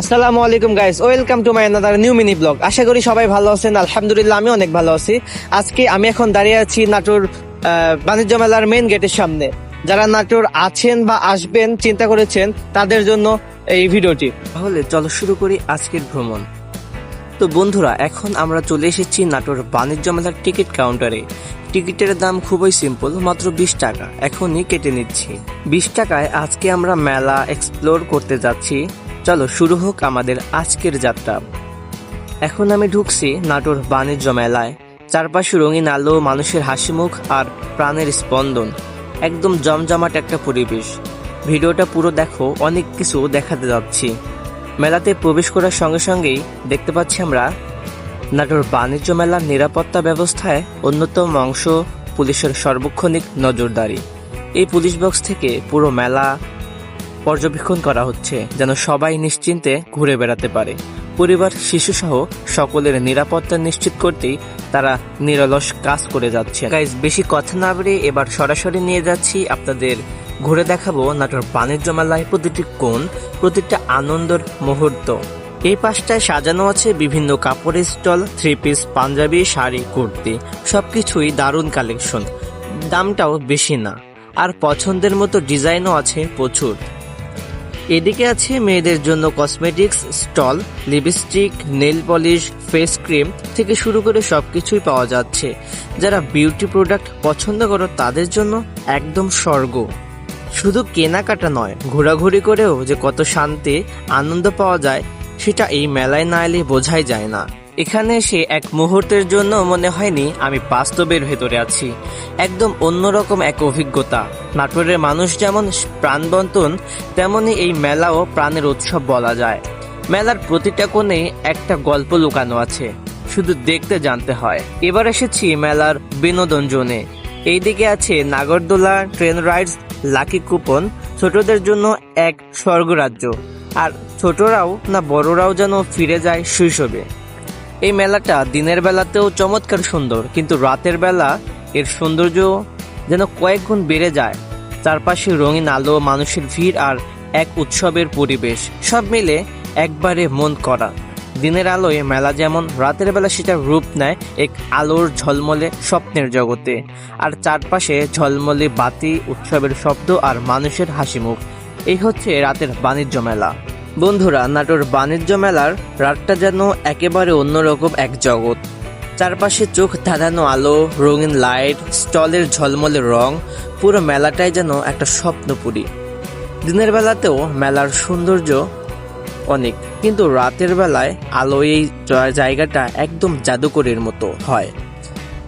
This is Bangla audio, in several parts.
আসসালামু আলাইকুম guys welcome to my another new mini blog আশা করি সবাই ভালো আছেন। আলহামদুলিল্লাহ আমি অনেক ভালো আছি। আজকে আমি এখন দাঁড়িয়ে আছি নাটোর বাণিজ্য মেলার মেইন গেটের সামনে। যারা নাটোর আছেন বা আসবেন, চিন্তা করেছেন, তাদের জন্য এই ভিডিওটি। তাহলে চলো শুরু করি আজকের ভ্রমণ। তো বন্ধুরা, এখন আমরা চলে এসেছি নাটোর বাণিজ্য মেলার টিকিট কাউন্টারে। টিকিটের দাম খুবই সিম্পল মাত্র বিশ টাকা। এখনই কেটে নিচ্ছি। বিশ টাকায় আজকে আমরা মেলা এক্সপ্লোর করতে যাচ্ছি। চলো শুরু হোক আমাদের আজকের যাত্রা। এখন আমি ঢুকছি নাটোর বাণিজ্য মেলায়। চারপাশে রঙিন আলো, মানুষের হাসিমুখ আর প্রাণের স্পন্দন। একদম জমজমাট একটা পরিবেশ। ভিডিওটা পুরো দেখো, অনেক কিছু দেখাতে যাচ্ছি। মেলাতে প্রবেশ করার সঙ্গে সঙ্গেই দেখতে পাচ্ছি আমরা নাটোর বাণিজ্য মেলার নিরাপত্তা ব্যবস্থায় অন্যতম অংশ, পুলিশের সর্বক্ষণিক নজরদারি। এই পুলিশ বক্স থেকে পুরো মেলা পর্যবেক্ষণ করা হচ্ছে যেন সবাই নিশ্চিন্তে ঘুরে বেড়াতে পারে। পরিবার, শিশুসহ সকলের নিরাপত্তা নিশ্চিত করতেই তারা নিরলস কাজ করে যাচ্ছে। গাইজ বেশি কথা না বেরিয়ে এবার সরাসরি নিয়ে যাচ্ছি আপনাদের। ঘুরে দেখাবো নাটোর বাণিজ্য মেলায় প্রতিটি কোণ, প্রতিটা আনন্দের মুহূর্ত। এই পাশটায় সাজানো আছে বিভিন্ন কাপড়ের stall three piece panjabi, sari, kurti. সবকিছুই দারুণ কালেকশন দামটাও বেশি না। আর পছন্দের মতো ডিজাইনও আছে প্রচুর। এদিকে আছে মেয়েদের জন্য cosmetics stall lipstick nail polish face cream থেকে শুরু করে সবকিছুই পাওয়া যাচ্ছে। যারা বিউটি প্রোডাক্ট পছন্দ করো, তাদের জন্য একদম স্বর্গ। শুধু কেনাকাটা নয়, ঘোরাঘুরি করেও যে কত শান্তি, আনন্দ পাওয়া যায়, সেটা এই মেলায় না এলে বোঝাই যায় না। এখানে এসে এক মুহূর্তের জন্য মনে হয়নি আমি বাস্তবের ভেতরে আছি। একদম অন্যরকম এক অভিজ্ঞতা। নাটোরের মানুষ যেমন প্রাণবন্তন, তেমনি এই মেলাও প্রাণের উৎসব বলা যায়। মেলার প্রতিটা কোণে একটা গল্প লুকানো আছে। শুধু দেখতে জানতে হয়। এবার এসেছি মেলার বিনোদন জোনে। এইদিকে আছে নাগরদোলা ট্রেন রাইডস, লাকি কুপন, ছোটদের জন্য এক স্বর্গরাজ্য। আর ছোটরাও না বড়রাও যেন ফিরে যায় শৈশবে। এই মেলাটা দিনের বেলাতেও চমৎকার সুন্দর, কিন্তু রাতের বেলা এর সৌন্দর্য যেন কয়েক গুণ বেড়ে যায়। চারপাশে রঙিন আলো, মানুষের ভিড় আর এক উৎসবের পরিবেশ, সব মিলে একবারে মন করা। দিনের আলোয় মেলা যেমন রাতের বেলা সেটা রূপ নেয় এক আলোর ঝলমলে স্বপ্নের জগতে, আর চারপাশে ঝলমলে বাতি, উৎসবের শব্দ আর মানুষের হাসিমুখ। এই হচ্ছে রাতের বাণিজ্য মেলা। বন্ধুরা, নাটোর বাণিজ্য মেলার রাতটা যেন একেবারে অন্যরকম এক জগৎ। চারপাশে চোখ ধাঁধানো আলো, রঙিন লাইট, স্টলের ঝলমলে রং, পুরো মেলাটাই যেন একটা স্বপ্নপুরী। দিনের বেলাতেও মেলার সৌন্দর্য অনেক, কিন্তু রাতের বেলায় আলো এই জায়গাটা একদম জাদুকরের মতো হয়।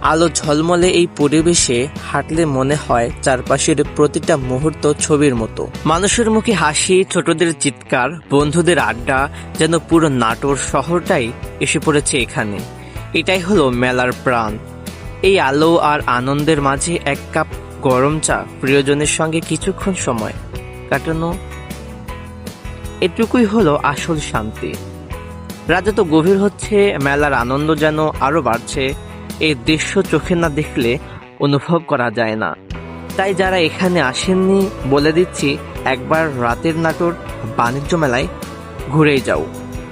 আলো ঝলমলে এই পরিবেশে হাঁটলে মনে হয় চারপাশের প্রতিটা মুহূর্ত ছবির মতো। মানুষের মুখে হাসি, ছোটদের চিৎকার, বন্ধুদের আড্ডা, যেন পুরো নাটোর শহরটাই এসে পড়েছে এখানে। এটাই হলো মেলার প্রাণ। এই আলো আর আনন্দের মাঝে এক কাপ গরম চা প্রিয়জনের সঙ্গে কিছুক্ষণ সময় কাটানো। এটুকুই হলো আসল শান্তি। রাজা তো গভীর হচ্ছে, মেলার আনন্দ যেন আরও বাড়ছে। এই দৃশ্য চোখে না দেখলে অনুভব করা যায় না। তাই যারা এখানে আসেননি, বলে দিচ্ছি, একবার রাতের নাটোর বাণিজ্য মেলায় ঘুরেই যাও।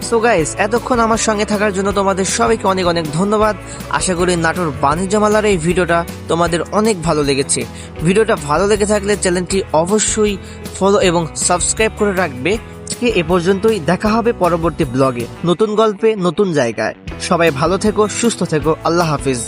সো গাইস এতক্ষণ আমার সঙ্গে থাকার জন্য তোমাদের সবাইকে অনেক অনেক ধন্যবাদ। আশা করি নাটোর বাণিজ্য মেলার এই ভিডিওটা তোমাদের অনেক ভালো লেগেছে। ভিডিওটা ভালো লেগে থাকলে চ্যানেলটি অবশ্যই ফলো এবং সাবস্ক্রাইব করে রাখবে। আজকে এ পর্যন্তই। দেখা হবে পরবর্তী ব্লগে। নতুন গল্পে, নতুন জায়গায়। সবাই ভালো থেকো, সুস্থ থেকো। আল্লাহ হাফিজ।